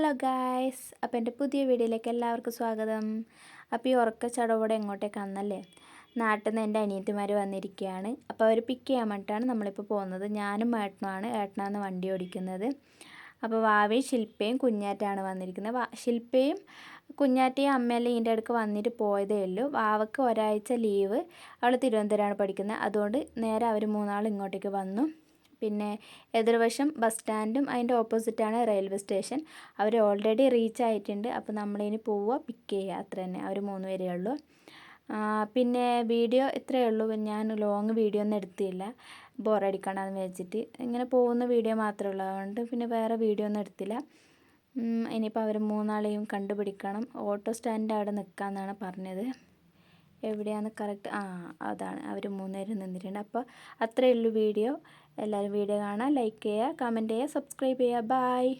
Hello guys. അപ്പോൾ എന്റെ പുതിയ വീഡിയോയിലേക്ക് എല്ലാവർക്കും സ്വാഗതം. അപ്പോൾ ഈ ഉറക്ക ചടവോടെ എങ്ങോട്ടേക്ക് അന്നല്ലേ നാട്ടിൽ നിന്ന് എന്റെ അനിയത്തിമാർ വന്നിരിക്കുകയാണ്. അപ്പോൾ അവർ പിക്ക് ചെയ്യാൻ വേണ്ടിയിട്ടാണ് നമ്മളിപ്പോൾ പോകുന്നത്. ഞാനും ഏട്ടനുമാണ്. ഏട്ടനാണ് വണ്ടി ഓടിക്കുന്നത്. അപ്പോൾ വാവയും ശില്പയും കുഞ്ഞാറ്റാണ് വന്നിരിക്കുന്നത്. വാ ശില്പയും കുഞ്ഞാറ്റയും അമ്മയെല്ലാം ഇതിന്റെ അടുക്ക് വന്നിട്ട് പോയതേ ഉള്ളൂ. വാവക്ക് ഒരാഴ്ച ലീവ്. അവൾ തിരുവനന്തപുരമാണ് പഠിക്കുന്നത്. അതുകൊണ്ട് നേരെ അവർ മൂന്നാൾ ഇങ്ങോട്ടേക്ക് വന്നു. പിന്നെ എതിർവശം ബസ് സ്റ്റാൻഡും അതിന്റെ ഓപ്പോസിറ്റാണ് റെയിൽവേ സ്റ്റേഷൻ. അവർ ഓൾറെഡി റീച്ച് ആയിട്ടുണ്ട്. അപ്പോൾ നമ്മളിനി പോവുക പിക്ക് ചെയ്യുക. അത്ര തന്നെ. അവർ മൂന്ന് പേരേ ഉള്ളൂ. പിന്നെ വീഡിയോ ഇത്രയേ ഉള്ളൂ. ഞാൻ ലോങ് വീഡിയോ ഒന്നും എടുത്തില്ല. ബോറടിക്കണമെന്ന് വെച്ചിട്ട് ഇങ്ങനെ പോകുന്ന വീഡിയോ മാത്രമേ ഉള്ളൂ. അതുകൊണ്ട് പിന്നെ വേറെ വീഡിയോ ഒന്നും എടുത്തില്ല. ഇനിയിപ്പോൾ അവർ മൂന്നാളെയും കണ്ടുപിടിക്കണം. ഓട്ടോ സ്റ്റാൻഡിന്റെ അവിടെ നിൽക്കാമെന്നാണ് പറഞ്ഞത്. എവിടെയാണ് കറക്റ്റ് ആ അതാണ്. അവർ മൂന്നുപേരും നിന്നിട്ടുണ്ട്. അപ്പോൾ അത്രയേ ഉള്ളൂ വീഡിയോ. എല്ലാവരും വീഡിയോ കാണാം ലൈക്ക് ചെയ്യുക കമന്റ് ചെയ്യുക സബ്സ്ക്രൈബ് ചെയ്യുക. ബായ്